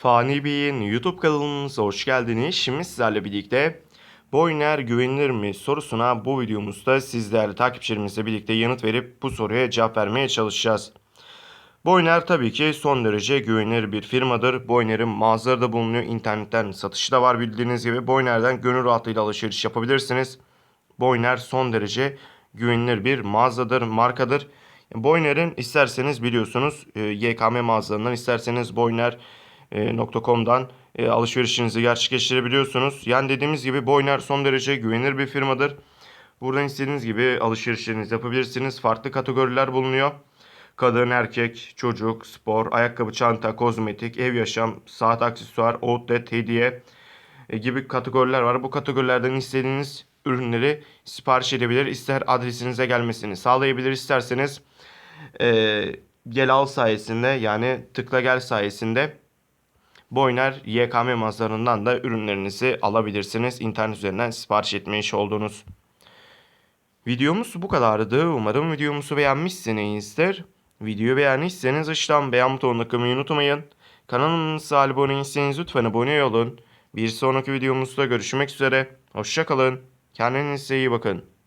Fani Bey'in YouTube kanalımıza hoş geldiniz. Şimdi sizlerle birlikte Boyner güvenilir mi sorusuna bu videomuzda sizlerle takipçilerimizle birlikte yanıt verip bu soruya cevap vermeye çalışacağız. Boyner tabii ki son derece güvenilir bir firmadır. Boyner'in mağazaları bulunuyor. İnternetten satışı da var bildiğiniz gibi. Boyner'den gönül rahatlığıyla alışveriş yapabilirsiniz. Boyner son derece güvenilir bir mağazadır, markadır. Boyner'in isterseniz biliyorsunuz e, YKM mağazalarından isterseniz Boyner.com'dan e, alışverişinizi gerçekleştirebiliyorsunuz. Yani dediğimiz gibi Boyner son derece güvenilir bir firmadır. Buradan istediğiniz gibi alışverişlerinizi yapabilirsiniz. Farklı kategoriler bulunuyor. Kadın, erkek, çocuk, spor, ayakkabı, çanta, kozmetik, ev yaşam, saat aksesuar, outlet, hediye e, gibi kategoriler var. Bu kategorilerden istediğiniz ürünleri sipariş edebilir. İster adresinize gelmesini sağlayabilir. isterseniz e, gel al sayesinde yani tıkla gel sayesinde Boyner YKM mağazalarından da ürünlerinizi alabilirsiniz. İnternet üzerinden sipariş etme işi olduğunuz. Videomuz bu kadardı. Umarım videomuzu beğenmişsinizdir. Videoyu beğendiyseniz aşağıdan beğen butonuna kılmayı unutmayın. Kanalımıza abone değilseniz lütfen abone olun. Bir sonraki videomuzda görüşmek üzere. Hoşçakalın. Kendinize iyi bakın.